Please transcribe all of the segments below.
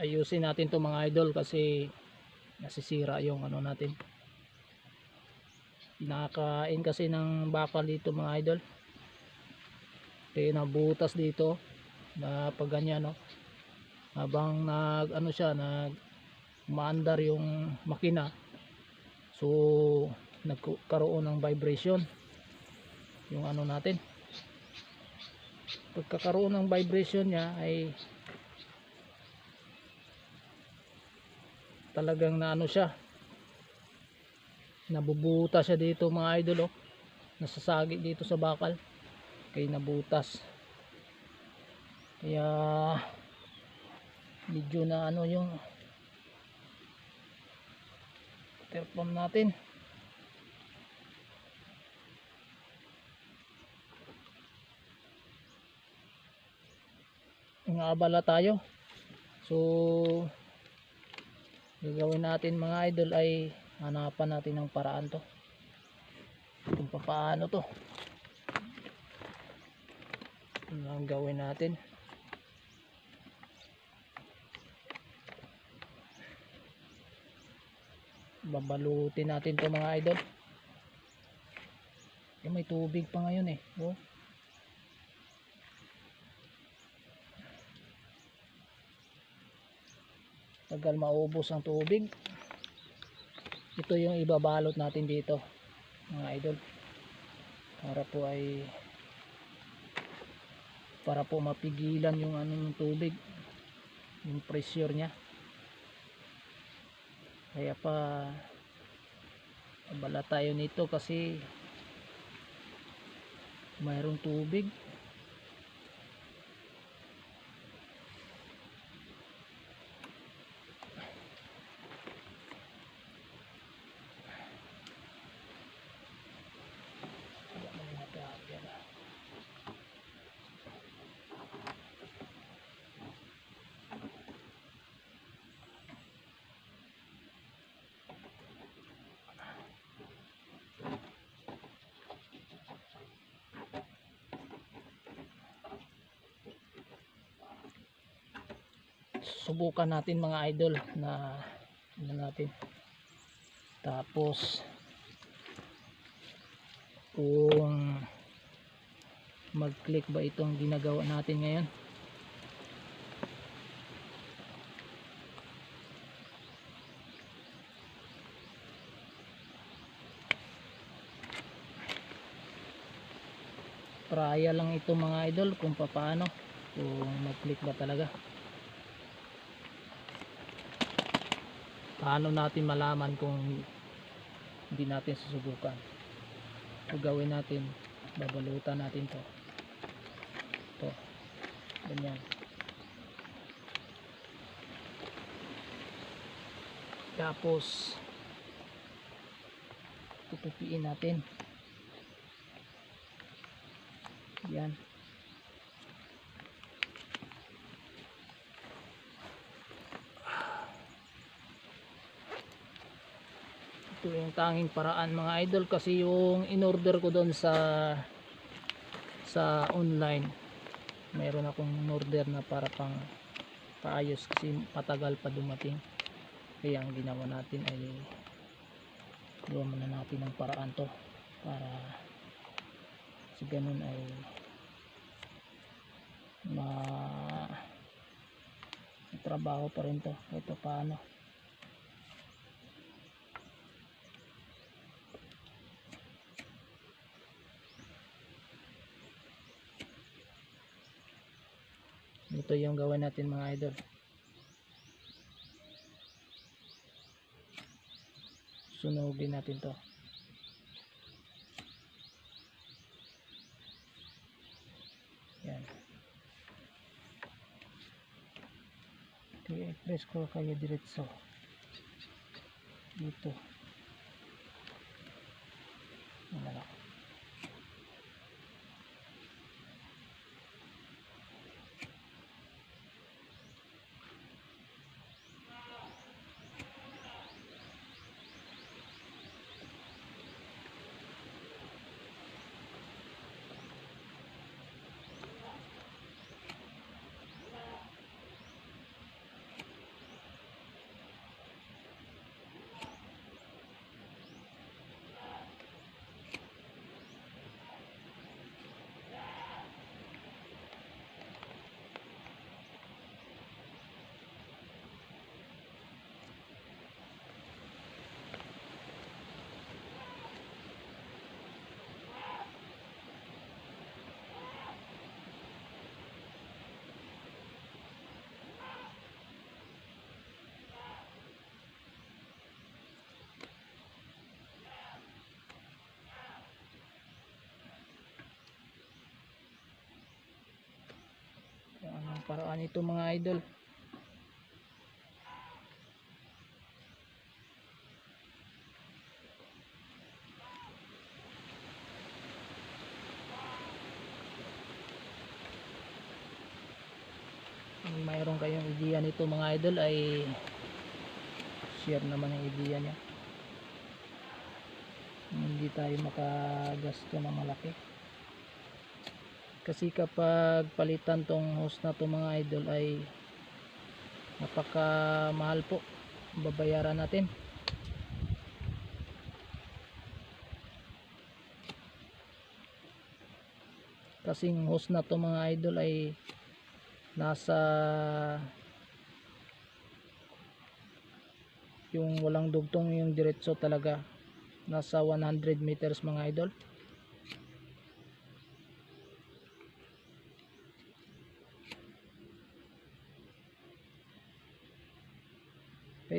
ayusin natin to mga idol kasi nasisira yung ano natin. Nakakain kasi ng bakal dito mga idol. Kaya nabutas dito na pag no? Habang nag ano siya nag maandar yung makina. So nagkaroon ng vibration yung ano natin. Pagkakaroon ng vibration niya ay talagang na ano siya. Nabubuta siya dito mga idol oh. nasasagi dito sa bakal. Kaya nabutas. Kaya medyo na ano yung terpom natin. Inaabala tayo. So gagawin natin mga idol ay hanapan natin ng paraan to. Kung paano to. Ano ang gawin natin. Babalutin natin to mga idol. Eh, may tubig pa ngayon eh. Oh. Tagal maubos ang tubig. Ito yung ibabalot natin dito mga idol. Para po ay para po mapigilan yung ano ng tubig yung pressure nya kaya pa abala tayo nito kasi mayroong tubig subukan natin mga idol na ano natin. Tapos kung mag click ba itong ginagawa natin ngayon? Trial lang ito mga idol kung paano kung mag click ba talaga paano natin malaman kung hindi natin susubukan? So gawin natin. Babalutan natin to. To. Ganyan. Tapos tutupiin natin. Yan yung tanging paraan mga idol kasi yung in-order ko doon sa sa online mayroon akong order na para pang paayos kasi patagal pa dumating. Kaya ang ginawa natin ay gawa muna natin ng paraan to para sa ganun ay ma trabaho pa rin to. Ito paano ito yung gawin natin mga idol. Sunugin natin to. Yan. I-press ko kayo diretso. Dito ang paraan ito mga idol. Kung mayroon kayong idea nito mga idol ay share naman ang idea niya. Hindi tayo makagasto ng malaki kasi kapag palitan tong host na to mga idol ay napaka mahal po. Babayaran natin. Kasing host na to mga idol ay nasa yung walang dugtong yung diretso talaga. Nasa 100 meters mga idol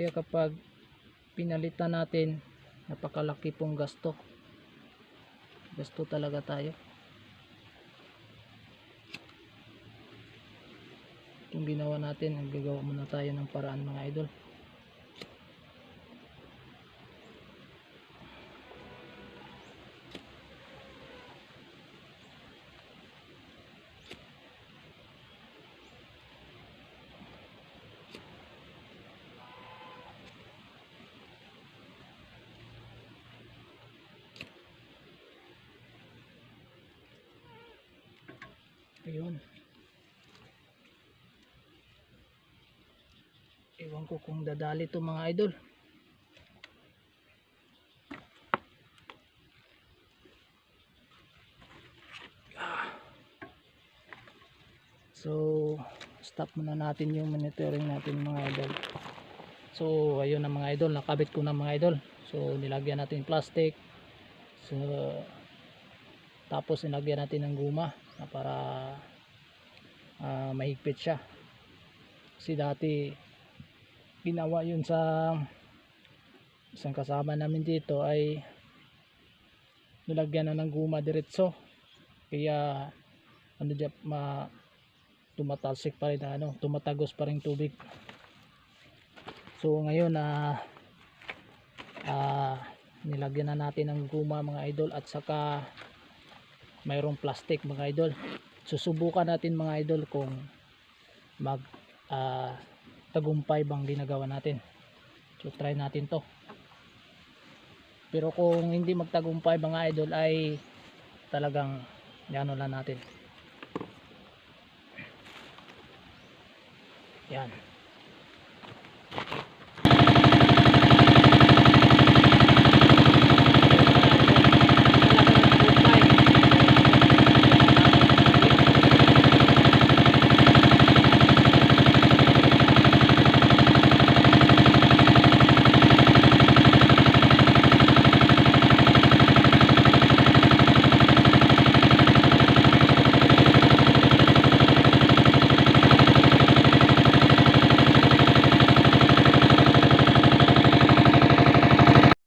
kaya kapag pinalitan natin napakalaki pong gasto. Gasto talaga tayo. Kung ginawa natin gagawa muna tayo ng paraan mga idol ayun ewan ko kung dadali to mga idol. So stop muna natin yung monitoring natin mga idol. So ayun na mga idol. Nakabit ko na mga idol. So nilagyan natin plastic. So tapos nilagyan natin ng guma na para ah, mahigpit siya. Kasi dati ginawa yun sa isang kasama namin dito ay nilagyan na ng guma diretso. Kaya ano dyan ma tumatalsik pa rin ano tumatagos pa rin tubig. So ngayon na ah, nilagyan na natin ng guma mga idol at saka mayroong plastic mga idol. Susubukan natin mga idol kung mag ah, tagumpay bang ginagawa natin. So try natin to. Pero kung hindi magtagumpay mga idol ay talagang ano lang natin. Yan